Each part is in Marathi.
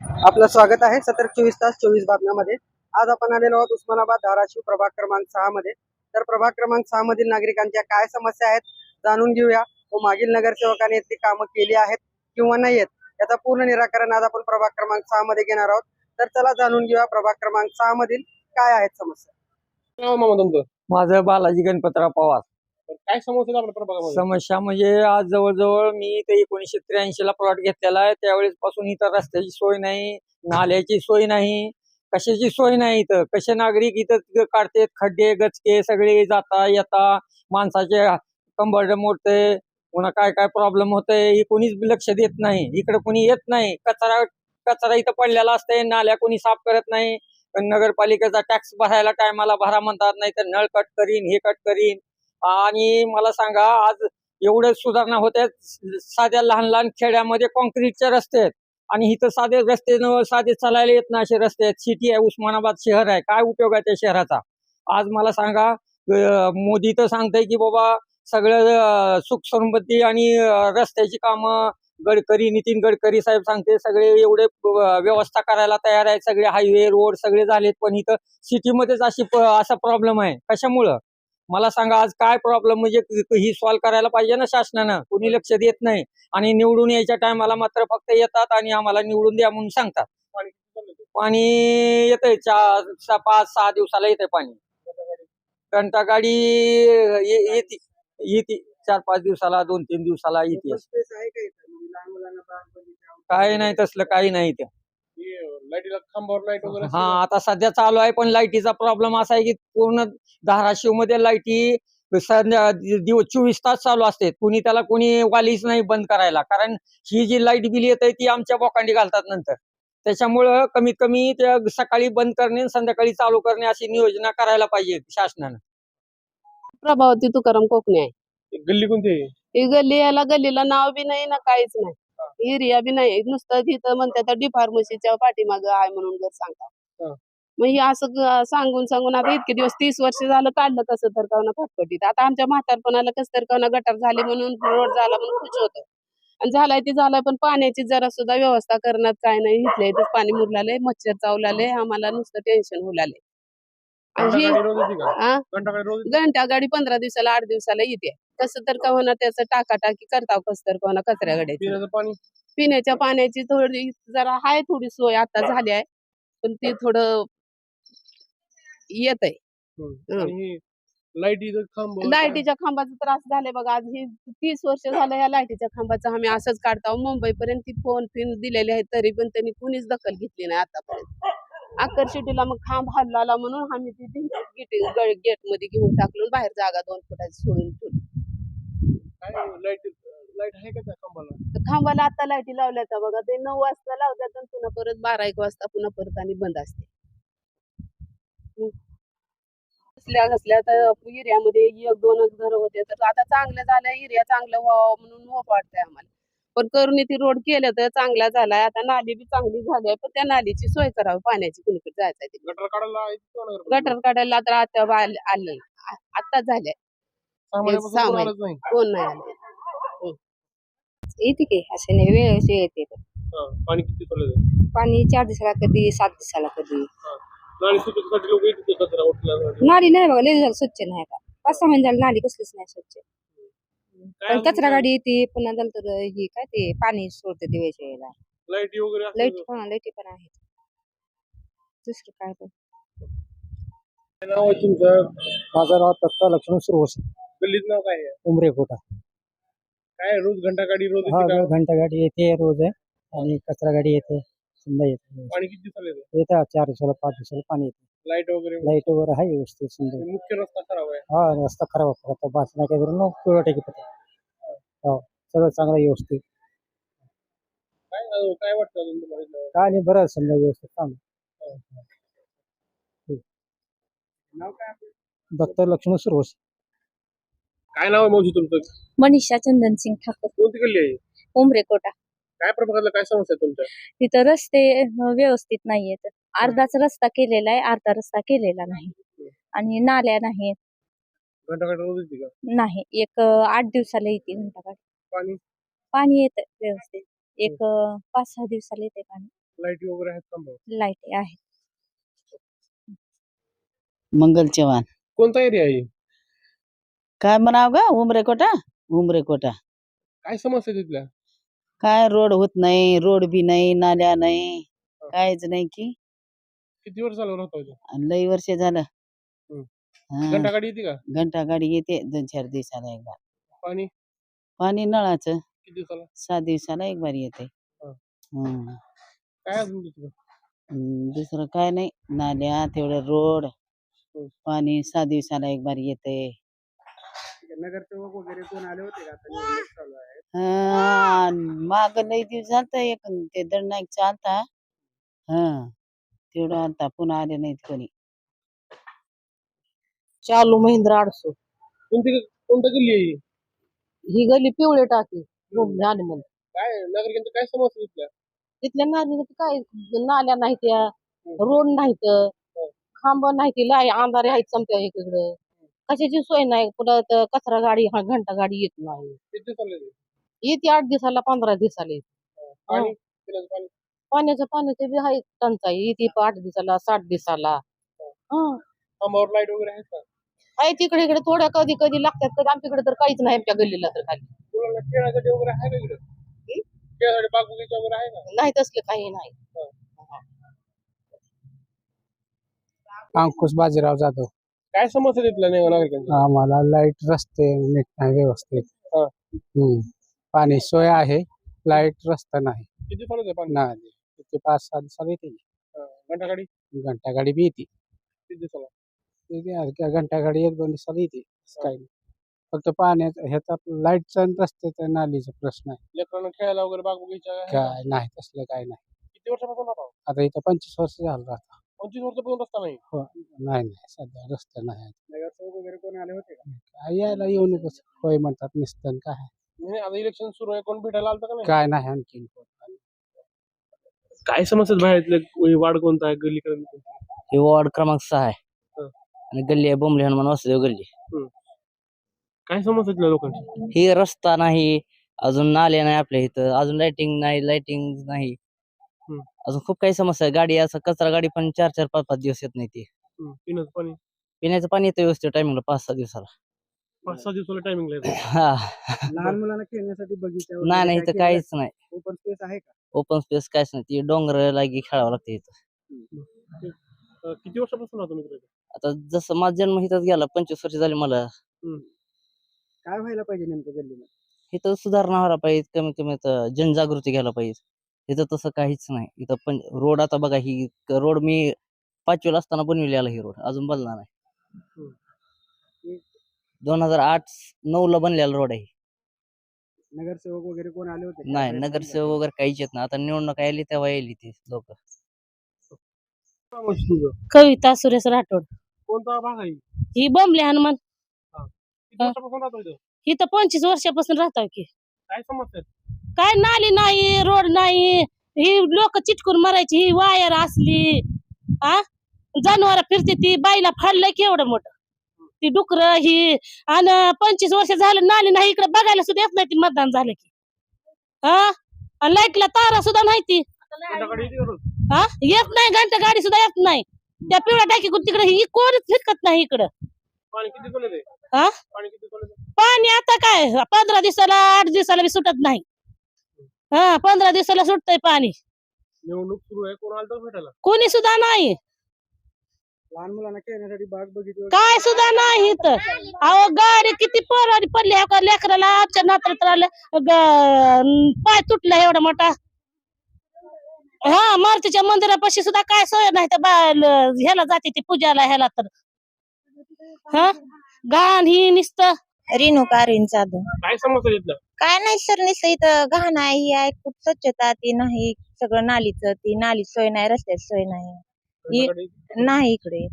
आपलं स्वागत आहे सतर्क चोवीस तास चोवीस बातम्यामध्ये. आज आपण आलेलो आहोत उस्मानाबाद धाराशिव प्रभाग क्रमांक सहा मध्ये तर प्रभाग क्रमांक सहा मधील नागरिकांच्या काय समस्या आहेत जाणून घेऊया. व मागील नगरसेवकाने इथली कामं केली आहेत किंवा नाही आहेत याचा पूर्ण निराकरण आज आपण प्रभाग क्रमांक सहा मध्ये घेणार आहोत. तर चला जाणून घेऊया प्रभाग क्रमांक सहा मधील काय आहेत समस्या. माझं बालाजी गणपतराव पवार. काय समस्या आपल्या प्रभागामध्ये? समस्या म्हणजे आज जवळजवळ मी इथे एकोणीसशे त्र्याऐंशी ला प्लॉट घेतलेला आहे. त्यावेळेस पासून इथं रस्त्याची सोय नाही नाल्याची सोय नाही कशाची सोय नाही इथं? कसे नागरिक इथं काढतेत? खड्डे गचके सगळे जाता येता माणसाचे कंबरड मोडते पुन्हा काय काय प्रॉब्लेम होते हे कोणीच लक्ष देत नाही. इकडे कोणी येत नाही. कचरा कचरा इथं पडलेला असते नाल्या कोणी साफ करत नाही. पण नगरपालिकेचा टॅक्स भरायला टायमाला भरा म्हणतात नाही तर नळ कट करीन हे कट करीन. आणि मला सांगा आज एवढे सुधारणा होत आहेत साध्या लहान लहान खेड्यामध्ये कॉन्क्रीटचे रस्ते आहेत. आणि इथं साधे रस्ते न साधे चालायला येत नाही असे रस्ते आहेत. सिटी आहे उस्मानाबाद शहर आहे. काय उपयोग आहे त्या शहराचा? आज मला सांगा मोदी तर सांगतंय की बाबा सगळं सुख समृद्धी आणि रस्त्याची कामं गडकरी नितीन गडकरी साहेब सांगते सगळे एवढे व्यवस्था करायला तयार आहेत. सगळे हायवे रोड सगळे झालेत पण इथं सिटीमध्येच अशी असा प्रॉब्लेम आहे. कशामुळं? मला सांगा आज काय प्रॉब्लेम म्हणजे ही सॉल्व्ह करायला पाहिजे ना शासनानं? कोणी लक्ष देत नाही. आणि निवडून यायच्या टायमाला मात्र फक्त येतात आणि आम्हाला निवडून द्या म्हणून सांगतात. पाणी येतंय चार पाच सहा दिवसाला येते पाणी. घंटा गाडी ये- येते येते. चार पाच दिवसाला दोन तीन दिवसाला येते. म्हणजे काय नाही तसलं काही नाही ते अं, लाईटीला खांबावर लाइट वगैरे हा आता सध्या चालू आहे पण लाईटीचा प्रॉब्लेम असा आहे की पूर्ण धाराशिवमध्ये लाईटी सध्या दिवस चोवीस तास चालू असते. कुणी त्याला कोणी वालीच नाही बंद करायला. कारण ही जी लाइट बिल येत आहे ती आमच्या बोकांडी घालतात नंतर. त्याच्यामुळं कमीत कमी त्या सकाळी बंद करणे आणि संध्याकाळी चालू करणे अशी नियोजना करायला पाहिजे शासनानं. प्रभावती तुकाराम कोकणे आहे. हे गल्ली कोणती आहे? ही गल्ली याला गल्लीला नाव बी नाही ना काहीच नाही. एरिया बी नाही. नुसतं तिथं म्हणतात डी फार्मसीच्या पाठीमाग आहे म्हणून जर. सांगता. मग हे असं सांगून सांगून आता इतके दिवस तीस वर्ष झालं काढलं कसं तर का फटफटीत आता आमच्या म्हातारपणाला कसं तर का गटार झाले म्हणून रोड झाला म्हणून खुश होतं. आणि झालाय ते झालाय पण पाण्याची जरा सुद्धा व्यवस्था करण्यात काय नाही. इथल्या इथंच पाणी मुरलाले मच्छर चावलाले आम्हाला नुसतं टेन्शन होलाले? घंटा गाडी पंधरा दिवसाला आठ दिवसाला येते. कसं तर का होणार त्याचं टाकाटाकी करताव कसं तर का होणार कचऱ्या पिण्याचं पाणी? पिण्याच्या पाण्याची थोडी जरा आहे थोडी सोय आता झाली आहे पण ते थोडं येत आहे हम्म. आणि हे लाईटीचं खांब लाईटीच्या खांबाचा त्रास झाले बघा आज ही तीस वर्ष झालं या लाईटीच्या खांबाचा आम्ही असंच काढतो. मुंबई पर्यंत ती फोन फिन दिलेले आहेत तरी पण त्यांनी कुणीच दखल घेतली नाही आतापर्यंत. अक्कर शेटीला मग खांब हल्लाला म्हणून आम्ही ती गेट गेटमध्ये घेऊन टाकलो बाहेर जागा दोन फुटाची सोडून ठेवली. लाइट लाइट आहे का त्या खांबाला? आता लाईटी लावल्यात बघा ते नऊ वाजता लावतात आणि पुन्हा परत बारा एक वाजता पुन्हा परत आणि बंद असते. हम्म. कसल्या कसल्या तर एरियामध्ये एक दोनच घर होते तर आता चांगलं झालं एरिया चांगलं व्हावं म्हणून होप वाटतंय आम्हाला. पण करून ती रोड केलं तर चांगला झालाय आता नाली बी चांगली झाली आहे पण त्या नालीची सोय करावी पाण्याची कुणीकडे जायचं आहे गटर काढायला आहे का नगरपालिका? गटर काढायला तर आता आल- आलं आता झालंय. सहा महिन्यापासून कोण आलंच नाही कोण नाही आलं येते की असे नाही वेळ येते हा. पाणी किती चाललंय पाणी चार दिवसाला कधी सात दिवसाला कधी नाली स्वच्छतेसाठी लोक येते कचरा उठल्यासाठी नाली नाही बघा लय झालं स्वच्छ नाही आता पाच सहा महिने झालं नाली कसलीच नाही स्वच्छ पण कचरा गाडी येते पुन्हा नंतर ही काय ते पाणी सोडते दिवाळीच्या वेळेला लाईटी वगैरे असं लाईट हा लाईटी पण आहेत दुसरं काय पण काय नाव आहे तुमचं माझं नाव दत्ता लक्ष्मण सुरवस गल्लीचं नाव काय आहे उमरे कोटा। काय रोज घंटा गाडी रोज हा घंटा गाडी येते रोज आहे. आणि कचरा गाडी येते समजा येते. पाणी किती येतं? चार दिवसाला पाच दिवसाला पाणी येते. लाईट वगैरे लाईट वगैरे आहे व्यवस्थित समजा मुख्य रस्ता खराब आहे. हा रस्ता खराब होता बास नाही काय करून पिवळा टेकी पडतो. हो सगळं चांगलं व्यवस्थित. काय अं, काय वाटतं अजून तुम्हाला इथलं? काय नाही बरं आहे समजा व्यवस्थित चांगलं. नाव काय आपलं? दत्त लक्ष्मण सुरवस. काय नाव आहे मावशी तुमचं? मनीषा चंदन सिंग ठाकूर. कोणती गल्ली आहे? उमरे कोटा. काय प्रभागातलं काय समस्या आहे तुमच्या? तिथं रस्ते अं, व्यवस्थित नाहीयेत अर्धाच रस्ता केलेला आहे अर्धा रस्ता केलेला नाही. आणि नाल्या नाहीत घंटा गाडी रोज येते का? नाही एक अं, आठ दिवसाला येते घंटा गाडी पाणी? पाणी येतं व्यवस्थित. एक अं, पाच सहा दिवसाला येते पाणी. लाईटी वगैरे आहेत लाइट आहे. मंगल चव्हाण. कोणता एरिया आहे? काय म्हणाव ग? उमरे कोटा? उमरे कोटा. काय समस्या तिथल्या? काय रोड होत नाही रोड बी नाही नाल्या नाही कायच नाही की. किती वर्ष इथे? आणि लई वर्ष झालं. हम्म. हा, घंटा गाडी येते का? घंटा गाडी येते दोन चार दिवसाला एक बार पाणी? पाणी नळाचं. किती दिवसाला? एक बार येते. हा. हम्म. काय अजून दुसरं? हम्म, दुसरं काय नाही. नाल्या तेवढं रोड. पाणी सहा दिवसाला एक बार येते. नगरसेवक वगैरे कोण आले होते का? आता निवडणूक चालू आहे. माग लई दिवस झालता एक ते दंडनायक चालता हा तेवढं आता पुन्हा आले नाहीत कोणी. चालू महिंद्रा आडसो. कोणती कोणता गल्ली आहे ही? ही गली पिवळे टाकी झाले म्हणून. काय नागरिकांचं काय समस्या तिथल्या? तिथल्या नागरिक काय नाल्या नाही त्या रोड नाहीत खांब नाही ती लाई अंधारे आहेत समत्या इकडं कशाची सोय नाही तर कचरा गाडी हा घंटा गाडी येत नाही. किती येते? येते आठ दिवसाला पंधरा दिवसाला येते. पाणी? पिण्याचं पाणी? पाण्याचं पाण्याचं बी आहे टंचाई येते आठ दिवसाला साठ दिवसाला. हा. खांबावर लाइट वगैरे आहेत का? आहे तिकडे इकडे थोड्या कधी कधी लागतात कधी आमच्याकडे तर काहीच नाही आमच्या गल्लीला तर खाली. मुलांना खेळासाठी वगैरे आहे का इकडं? खेळासाठी बाग बगीचा वगैरे आहे का? नाही तसलं काही नाही. अंकुश बाजीराव जाधव. काय समस्या आहे तिथल्या नाही नागरिकांच्या? आम्हाला लाइट रस्ते नीट नाही व्यवस्थित. हा. हम्म. पाणी सोय आहे लाइट रस्ता नाही. किती दिवसाला येते पाणी? नाही ते पाच सहा दिवसाला येते. हा. घंटा गाडी घंटा गाडी बी येते. किती दिवसाला? घंटा गाडी एक दोन दिवसाला येते. असं काही नाही. फक्त पाण्याचा ह्याचा लाईटचा आणि रस्त्याचा नालीचा प्रश्न आहे. लेकरांना खेळायला वगैरे बाग बगीचा आहे? काय नाही तसलं काय नाही. किती वर्षापासून आता इथं पंचवीस वर्ष झालं राहतं. पंचवीस वर्षापासून रस्ता नाही. हो नाही नाही सध्या रस्ता नाही. नगरसेवक वगैरे कोण आले होते का? काय यायला येऊन कसं होय म्हणतात निसतं काय? नाही, आता इलेक्शन सुरू आहे कोण भेटायला आलं का नाही? काय नाही आणखीन काय समस्या बाहेर वाढ कोणता आहे गल्ली हे वॉर्ड क्रमांक सहा आहे. हं. आणि गल्ली आहे बोंबले हनुमान वासुदेव गल्ली. काय समस्या आहेत लोकांची? ही रस्ता नाही अजून नाले नाही आपल्या इथं अजून लाइटिंग नाही लाइटिंग नाही. हं. अजून खूप काही समस्या आहे. गाडी असं कचरा गाडी पण चार चार पाच पाच दिवस येत नाही ती. हम्म, पिण्याचं पाणी? पिण्याचं पाणी येतं व्यवस्थित टायमिंगला पाच सहा दिवसाला. पाच सहा दिवसाला टायमिंग हा. लहान मुलांना खेळण्यासाठी बगीचा नाही नाही इथं काहीच नाही. ओपन स्पेस आहे का? ओपन स्पेस काहीच नाही. ती डोंगर लागी खेळावं लागते इथं. अं, किती वर्षापासून आता जसं माझा जन्म इथंच गेला पंचवीस वर्ष झाली मला. काय व्हायला पाहिजे नेमकं गल्लीमध्ये? इथं सुधारणा व्हायला पाहिजे कमीत कमी जनजागृती घ्यायला पाहिजे. इथं तसं काहीच नाही. इथं पण रोड आता बघा ही रोड मी पाचवीला असताना बनविलेला ही रोड अजून बनला नाही. दोन हजार आठ नऊ ला बनलेला रोड आहे. नगरसेवक वगैरे कोण आले होते? नाही नगरसेवक वगैरे काहीच येत नाही. आता निवडणूक आली तेव्हा येईल ती लोक. कविता सुरेश राठोड. कोणता भाग आहे? ही बोंबले हनुमान. किती वर्षापासून राहतो इथं ही तर पंचवीस वर्षापासून राहतो की. काय समस्या आहेत काय नाली नाही रोड नाही. ही लोक चिटकून मरायची ही वायर असली. आ? जनावर फिरते ती बाईला फाडलंय केवढं मोठं. ती डुकर ही आणि पंचवीस वर्ष झालं नाली नाही इकडे बघायला सुद्धा येत नाही ती मतदान झालं की. हा आणि लाईटला तारा सुद्धा नाही ती. हा येत नाही घंटा गाडी सुद्धा येत नाही. त्या पिवळ्या टाकी तिकडे ही कोणच फिरकत नाही इकडं. हा? पाणी पाणी आता काय पंधरा दिवसाला आठ दिवसाला बी सुटत नाही. हा पंधरा दिवसाला सुटतंय पाणी. निवडणूक सुरू आहे कोण आलं तर भेटायला. कोणी सुद्धा नाही. लहान मुलांना खेळण्यासाठी बाग बगीचे काय सुद्धा नाही इथं. अहो गाडी किती पोराडी पडली का? लेकराला आमच्या नात्रात ग- पाय तुटला एवढा मोठा. हा मारुतीच्या मंदिरापाशी सुद्धा काय सोय नाही त्या बा- ल- ह्याला जाते ती पूजाला ह्याला तर. हा? गाण ही निसत. रेणुका अरविंद जाधव काय समस्या आहे तिथल्या काय नाही सर नुसतं इथं घाण आहे ही आहे खूप स्वच्छता ती नाही सगळं नालीचं ती नाली सोय नाही रस्त्याची सोय नाही? नाही इकडे.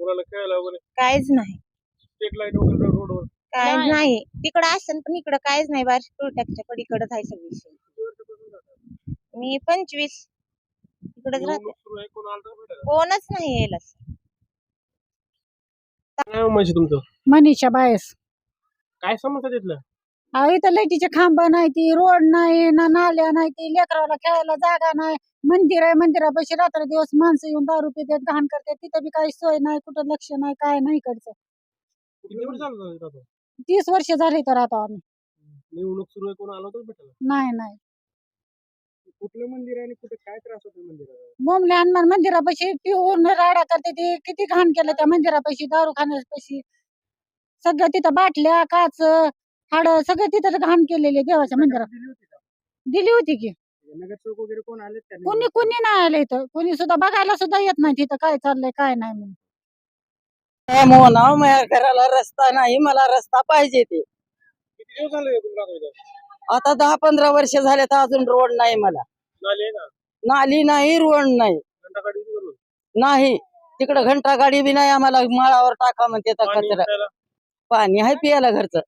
वगैरे काहीच नाही. स्ट्रीट लाइट वगैरे रोडवर. काय नाही. नाही. तिकडं असेल पण इकडं काहीच नाही. बारीक टोळट्याच्या पलीकडच आहे सगळी सोय. मी पंचवीस. इकडेच राहते. निवडणूक सुरू आहे कोण आलं तर भेटायला कोणच नाही यायला काय म्हणजे तुमचं? मनीषा बायस. काय समस्या आहे तिथल्या अहो इथं लाईटीचे खांब नाही ती रोड नाही ना नाल्या नाही ती लेकराला खेळायला जागा नाही. मंदिर आहे मंदिरापाशी रात्र दिवस माणसं येऊन दारू पितात घाण करतात. तिथं बी काही सोय नाही कुठं लक्ष नाही काय नाही इकडचं. आता? तीस वर्ष झाली तर आता आम्ही. निवडणूक सुरू आहे कोण आलं भेटायला? नाही नाही. कुठलं मंदिर आहे आणि कुठे काय त्रास होतो मंदिराला? हनुमान मंदिरापाशी पिऊन राडा करते ती किती घाण केलं त्या मंदिरापाशी दारू खाण्यापाशी सगळं तिथं बाटल्या काच हाड सगळं तिथं घाण केलेले देवाच्या मंदिरात. दिली होती का? नगरसेवक वगैरे कोण आले कुणी कुणी नाही आलं इथं. कुणी सुद्धा बघायला सुद्धा येत नाही तिथं काय चाललंय काय नाही म्हणून. मोना माझ्या घराला रस्ता नाही मला रस्ता पाहिजे ते. किती दिवस झाले तुम्ही दाखवता? आता दहा पंधरा वर्ष झाले तर अजून रोड नाही मला. नाले आहे का? नाली नाही रोड नाही. घंटागाडी नाही. तिकडं घंटा गाडी बी नाही आम्हाला माळावर टाका म्हणते तर पाणी कचरा. प्यायला? पाणी आहे पियाला घरचं.